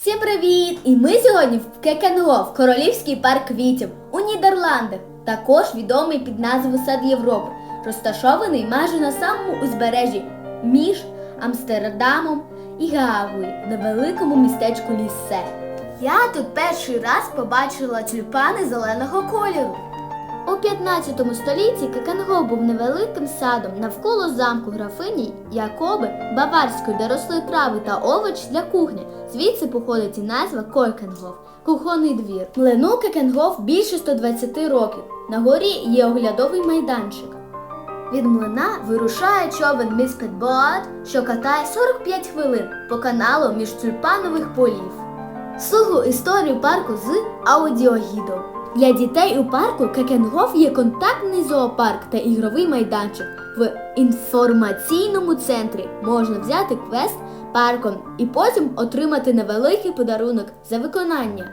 Всім привіт! І ми сьогодні в Кекенгоф, Королівський парк квітів у Нідерландах, також відомий під назвою Сад Європи, розташований майже на самому узбережжі між Амстердамом і Гаагою в невеликому містечку Лісе. Я тут перший раз побачила тюльпани зеленого кольору. У 15 столітті Кекенгоф був невеликим садом навколо замку графині Якоби Баварської, де росли трави та овочі для кухні. Звідси походить і назва Койкенгоф – кухонний двір. Млину Кекенгоф більше 120 років. На горі є оглядовий майданчик. Від млина вирушає човен міс Петбоат, що катає 45 хвилин по каналу між тюльпанових полів. Слухаю історію парку з аудіогідом. Для дітей у парку Кекенгоф є контактний зоопарк та ігровий майданчик. В інформаційному центрі можна взяти квест парком і потім отримати невеликий подарунок за виконання.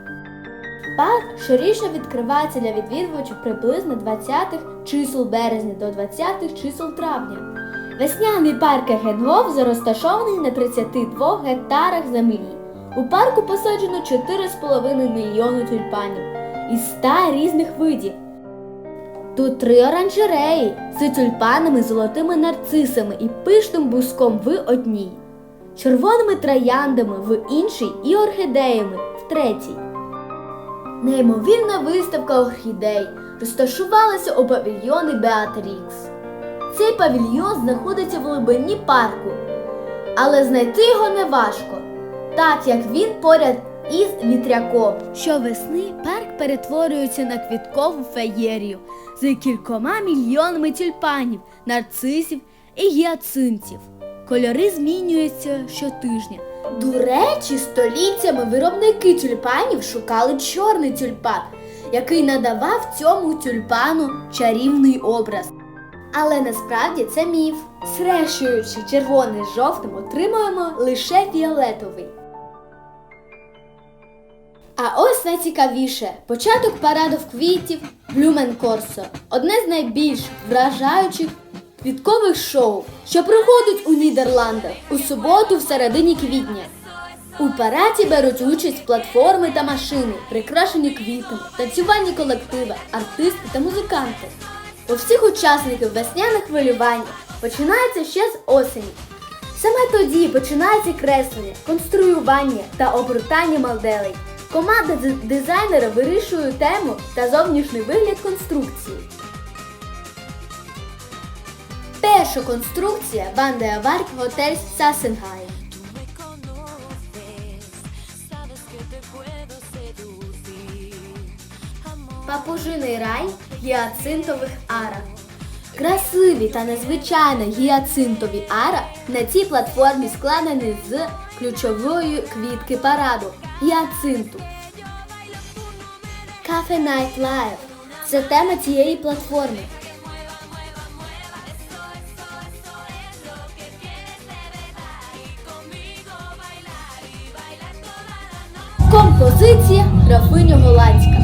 Парк щорічно відкривається для відвідувачів приблизно 20-х чисел березня до 20-х чисел травня. Весняний парк Кекенгоф розташований на 32 гектарах землі. У парку посаджено 4,5 мільйони тюльпанів із 100 різних видів. Тут три оранжереї з тюльпанами, золотими нарцисами і пишним буском в одній, червоними трояндами в іншій і орхідеями в третій. Неймовірна виставка орхідей розташувалася у павільйоні Беатрікс. Цей павільйон знаходиться в глибині парку, але знайти його не важко, так як він поряд із вітряком. Щовесни парк перетворюється на квіткову феєрію з кількома мільйонами тюльпанів, нарцисів і гіацинтів. Кольори змінюються щотижня. До речі, століттями виробники тюльпанів шукали чорний тюльпан, який надавав цьому тюльпану чарівний образ. Але насправді це міф. Срешуючи червоний з жовтим, отримуємо лише фіолетовий. А ось найцікавіше початок параду квітів Блюмен Корсо одне з найбільш вражаючих квіткових шоу, що проходить у Нідерландах у суботу в середині квітня. У параді беруть участь платформи та машини, прикрашені квітами, танцювальні колективи, артисти та музиканти. У всіх учасників весняне хвилювання починається ще з осені. Саме тоді починається креслення, конструювання та обертання моделей. Команда дизайнера вирішує тему та зовнішній вигляд конструкції. Перша конструкція puedo seducir. Amor, Папужиний рай гіацинтових ара. Красиві та незвичайно гіацинтові ара на цій платформі складені з ключової квітки параду гіацинту. Cafe Night Live – це тема цієї платформи. Композиція графиня Голландська.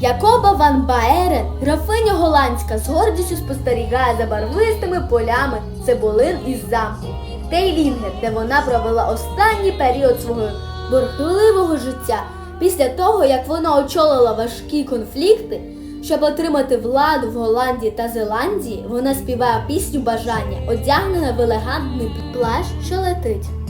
Якоба Ван Баерен, графиня Голландська, з гордістю спостерігає за барвистими полями цибулин із замку. Тейлінгер, де вона провела останній період свого бурхливого життя. Після того, як вона очолила важкі конфлікти, щоб отримати владу в Голландії та Зеландії, вона співає пісню бажання, одягнена в елегантний плащ, що летить.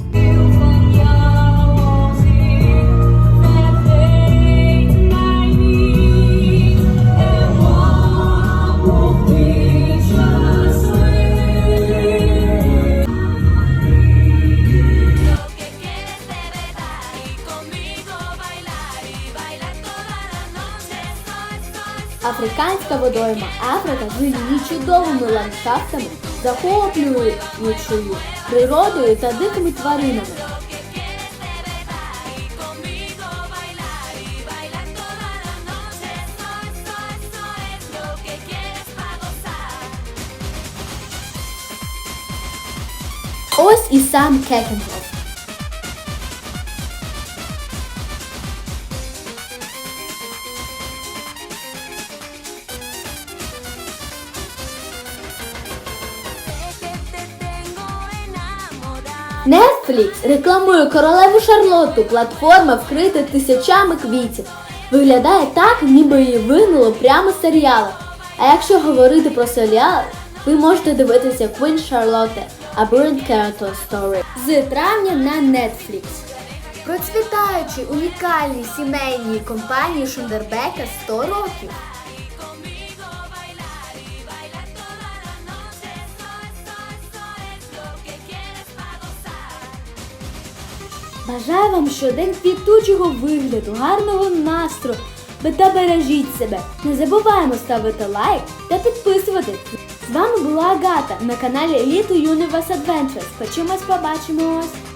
Африканська водойма Африка з її чудовими ландшафтами, захоплюючою природою та дикими тваринами. Lo que quieres de Netflix рекламує королеву Шарлотту. Платформа вкрита тисячами квітів. Виглядає так, ніби її вигнало прямо з серіалу. А якщо говорити про серіал, ви можете дивитися Queen Charlotte A Brilliant Character Story з травня на Netflix. Процвітаючі унікальні сімейні компанії Шундербека 100 років. Бажаю вам щодень квітучого вигляду, гарного настрою та бережіть себе. Не забуваємо ставити лайк та підписуватись. З вами була Агата на каналі Little Universe Adventures. Почимось побачимось!